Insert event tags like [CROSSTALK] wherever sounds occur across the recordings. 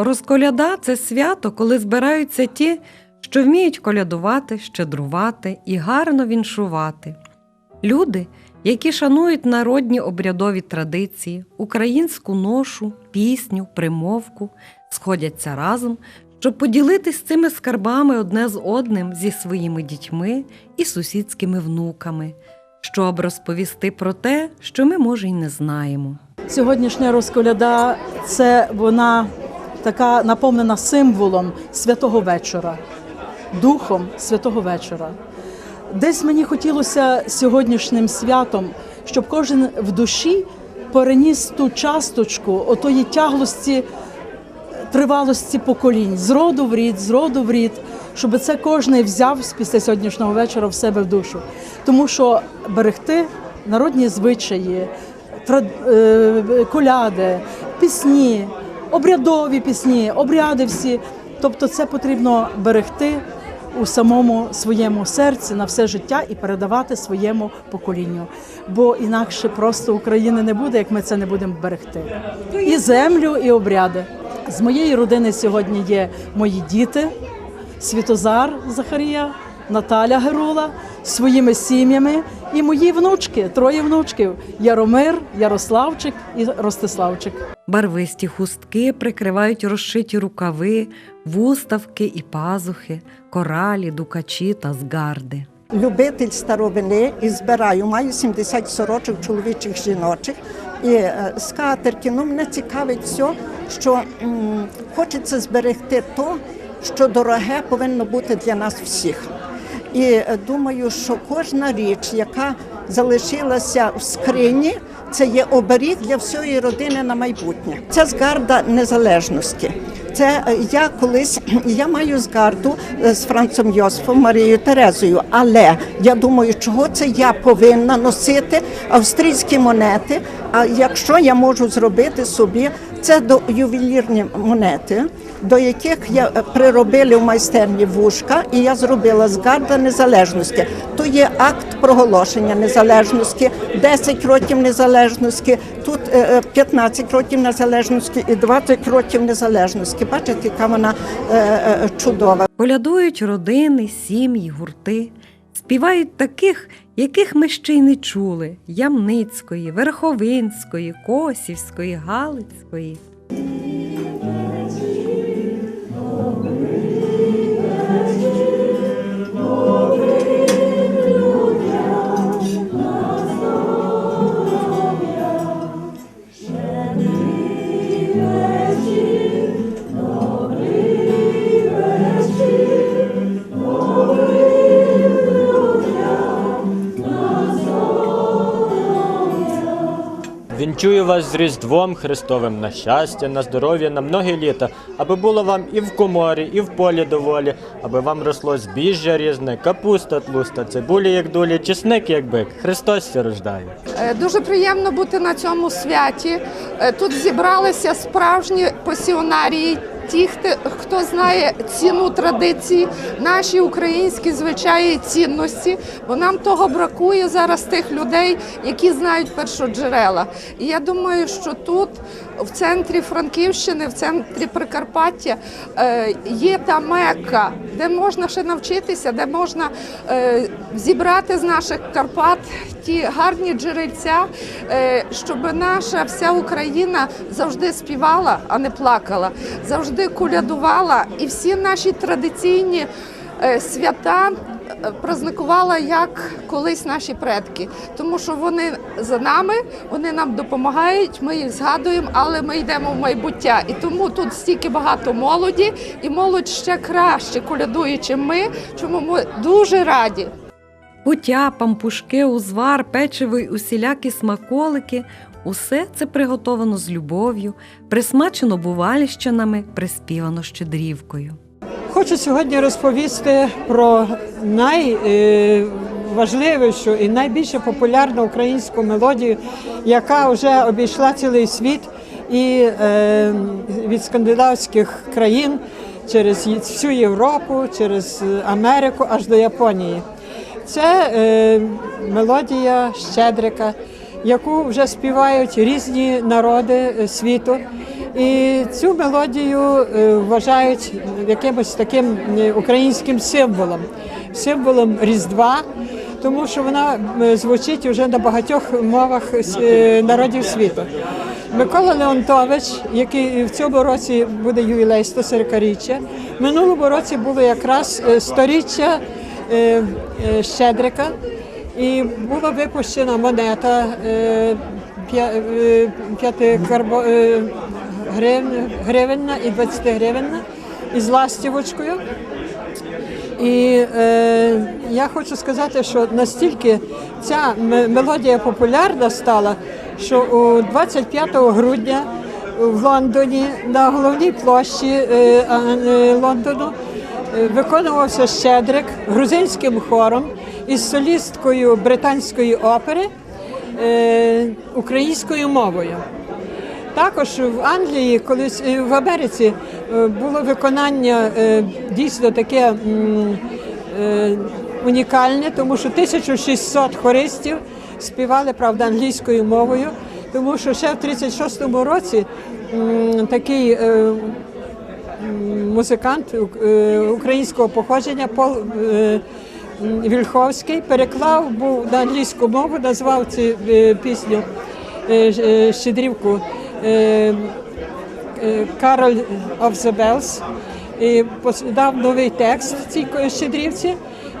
Розколяда це свято, коли збираються ті, що вміють колядувати, щедрувати і гарно віншувати. Люди, які шанують народні обрядові традиції, українську ношу, пісню, примовку, сходяться разом, щоб поділитись цими скарбами одне з одним зі своїми дітьми і сусідськими внуками, щоб розповісти про те, що ми, може, й не знаємо. Сьогоднішня розколяда це вона така наповнена символом святого вечора, духом святого вечора. Десь мені хотілося сьогоднішнім святом, щоб кожен в душі переніс ту часточку отої тяглості тривалості поколінь з роду в рід, з роду в рід, щоб це кожен взяв після сьогоднішнього вечора в себе в душу. Тому що берегти народні звичаї, е, коляди, пісні, обрядові пісні, обряди всі. Тобто це потрібно берегти у самому своєму серці на все життя і передавати своєму поколінню. Бо інакше просто України не буде, як ми це не будемо берегти. І землю, і обряди. З моєї родини сьогодні є мої діти, Світозар Захарія, Наталя Герула своїми сім'ями і мої внучки, троє внучків: Яромир, Ярославчик і Ростиславчик. Барвисті хустки прикривають розшиті рукави, вуставки і пазухи, коралі, дукачі та згарди. любитель старовини і збираю. Маю 70 сорочок чоловічих жіночих і е, скатерки. Ну, мене цікавить все, що м, хочеться зберегти то, що дороге повинно бути для нас всіх. І е, думаю, що кожна річ, яка залишилася в скрині, це є оберіг для всієї родини на майбутнє. Це згарда незалежності. Це е, я колись [CLEARS THROAT] я маю згарду е, з Францем Йосифом, Марією Терезою. Але я думаю, чого це я повинна носити австрійські монети. А якщо я можу зробити собі, це до ювелірні монети, до яких я е, приробили в майстерні вушка, і я зробила згарда незалежності. То є акт проголошення незалежності, 10 років незалежності, тут е, е, 15 років незалежності і 20 років незалежності. Бачите, яка вона е, е, чудова. Колядують родини, сім'ї, гурти, співають таких, яких ми ще й не чули: Ямницької, Верховинської, Косівської, Галицької. Вінчую вас з Різдвом Христовим на щастя, на здоров'я, на многі літа, аби було вам і в коморі, і в полі доволі, аби вам росло збіжжя різне, капуста тлуста, цибулі як дулі, чесник як бик. Христос ся рождає. Е, Дуже приємно бути на цьому святі. Е, Тут зібралися справжні пасіонарії. Ті, хто- знає ціну традиції, наші українські звичаї цінності, бо нам того бракує зараз тих людей, які знають першоджерела. І я думаю, що тут, в центрі Франківщини, в центрі Прикарпаття, е, є та мекка, де можна ще навчитися, де можна е, зібрати з наших Карпат ті гарні джерельця, е, щоб наша вся Україна завжди співала, а не плакала, завжди кулядувала, і всі наші традиційні е, свята праздникувала як колись наші предки, тому що вони за нами, вони нам допомагають, ми їх згадуємо, але ми йдемо в майбуття. І тому тут стільки багато молоді, і молодь ще краще колядує, чим ми, чому ми дуже раді. Пуття, пампушки, узвар, печиво й усілякі смаколики усе це приготовано з любов'ю, присмачено бувальщинами, приспівано щедрівкою. Хочу сьогодні розповісти про найважливішу і найбільш популярну українську мелодію, яка вже обійшла цілий світ і е, від скандинавських країн через всю Європу, через Америку аж до Японії. Це е, мелодія Щедрика, яку вже співають різні народи е, світу. І цю мелодію е, вважають якимось таким е, українським символом, символом Різдва, тому що вона е, звучить вже на багатьох мовах народів світу. Микола Леонтович, який в цьому році буде ювілей 140-річчя, в минулому році було якраз е, сторіччя е, е, Щедрика, і була випущена монета п'я- п'ятикарбо- е, гривень- гривенна і 20 гривенна із ластівочкою. І е, я хочу сказати, що настільки ця мелодія популярна стала, що у 25 грудня в Лондоні на головній площі е, е, Лондону е, виконувався щедрик грузинським хором із солісткою британської опери е, українською мовою. Також в Англії, колись е, в Америці е, було виконання е, дійсно таке унікальне, тому що 1600 хористів співали правда англійською мовою, тому що ще в 36-му році такий музикант українського походження Пол Вільховський переклав був на англійську мову, назвав цю пісню щедрівку е, е, Carol of the Bells і дав новий текст цій щедрівці.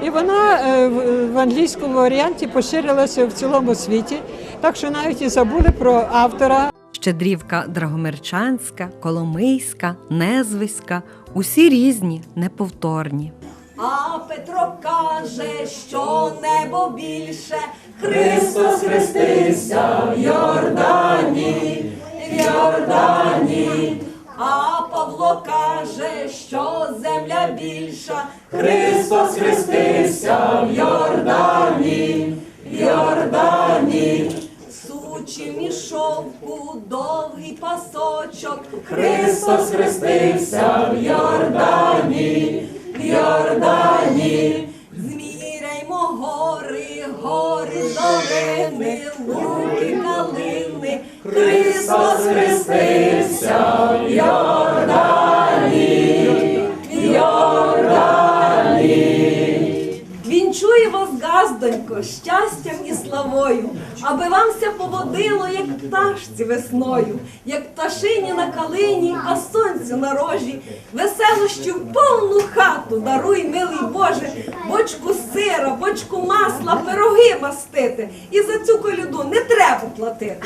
І вона е, в- англійському варіанті поширилася в цілому світі, так що навіть і забули про автора. Щедрівка Драгомирчанська, Коломийська, Незвиська усі різні, неповторні. А Петро каже, що небо більше Христос хрестився в Йордані, Йордані. А Павло каже, що земля більша Христос хрестився в Йордані, Йордані. Сучі мішовку, довгий пасочок, Христос хрестився в Йордані, Йордані. Гори, гори долини, луки калини, Христос хрестився в Йордані, в Йордані. Вінчую вас, газдонько, щастям і славою, аби вам все поводило, як пташці весною, як пташині на калині, а сонцю на рожі, веселощі в повну хату даруй, милий Боже, бочку сира, бочку масла, пироги мастити. І за цю коляду не треба платити.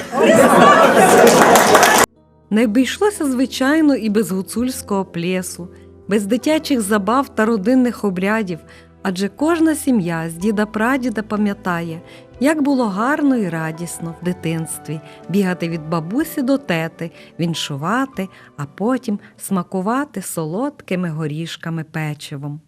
Не обійшлося, звичайно, і без гуцульського плєсу, без дитячих забав та родинних обрядів, адже кожна сім'я з діда прадіда пам'ятає, як було гарно і радісно в дитинстві бігати від бабусі до тети, віншувати, а потім смакувати солодкими горішками печивом.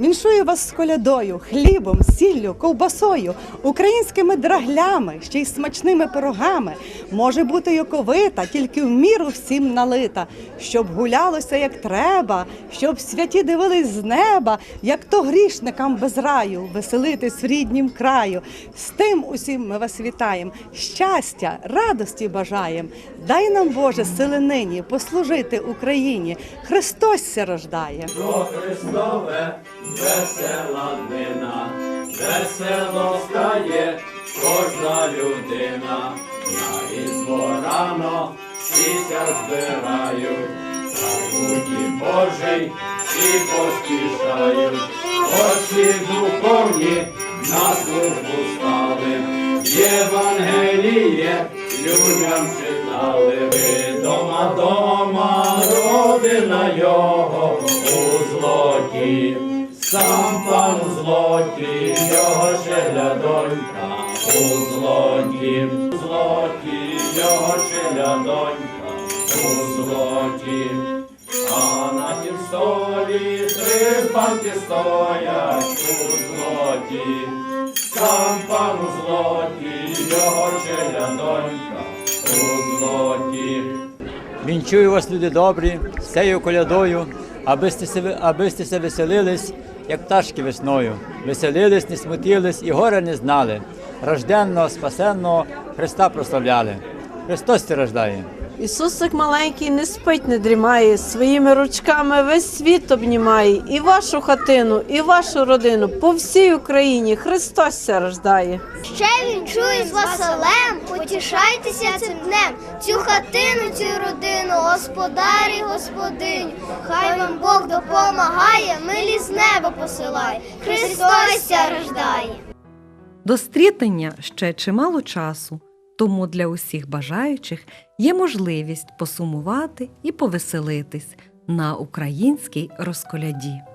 Віншую вас з колядою, хлібом, сіллю, ковбасою, українськими драглями, ще й смачними пирогами. Може бути й оковита, тільки в міру всім налита, щоб гулялося як треба, щоб святі дивились з неба, як то грішникам без раю, веселитись в ріднім краю. З тим усім ми вас вітаємо. Щастя, радості бажаєм. Дай нам, Боже, сили нині послужити Україні. Христос ся рождає. Про Христове весела днина, весело стає кожна людина, на різдво рано всіся збирають, та путі Божий всі поспішають, очі духовні на службу стали, Євангеліє людям читали, ви дома дома родина його сам пан у злоті, його шеля донька у злоті, у злоті, його шеля донька у злоті. А на тім столі три банки стоять у злоті, сам пан у злоті, його челя донька у злоті. Вінчую вас, люди добрі, з цією колядою, аби сте се, аби сте се веселились, як пташки весною. Веселились, не смутились і горе не знали. Рожденного, спасенного Христа прославляли. Христос ти рождає. Ісусик маленький не спить, не дрімає, своїми ручками весь світ обнімає, і вашу хатину, і вашу родину по всій Україні Христос ся рождає. Ще він чує з Василем, потішайтеся цим днем, цю хатину, цю родину, господарі, господиню, хай вам Бог допомагає, милі з неба посилає, Христос ся рождає. До стрітення ще чимало часу, тому для усіх бажаючих є можливість посумувати і повеселитись на українській розколяді.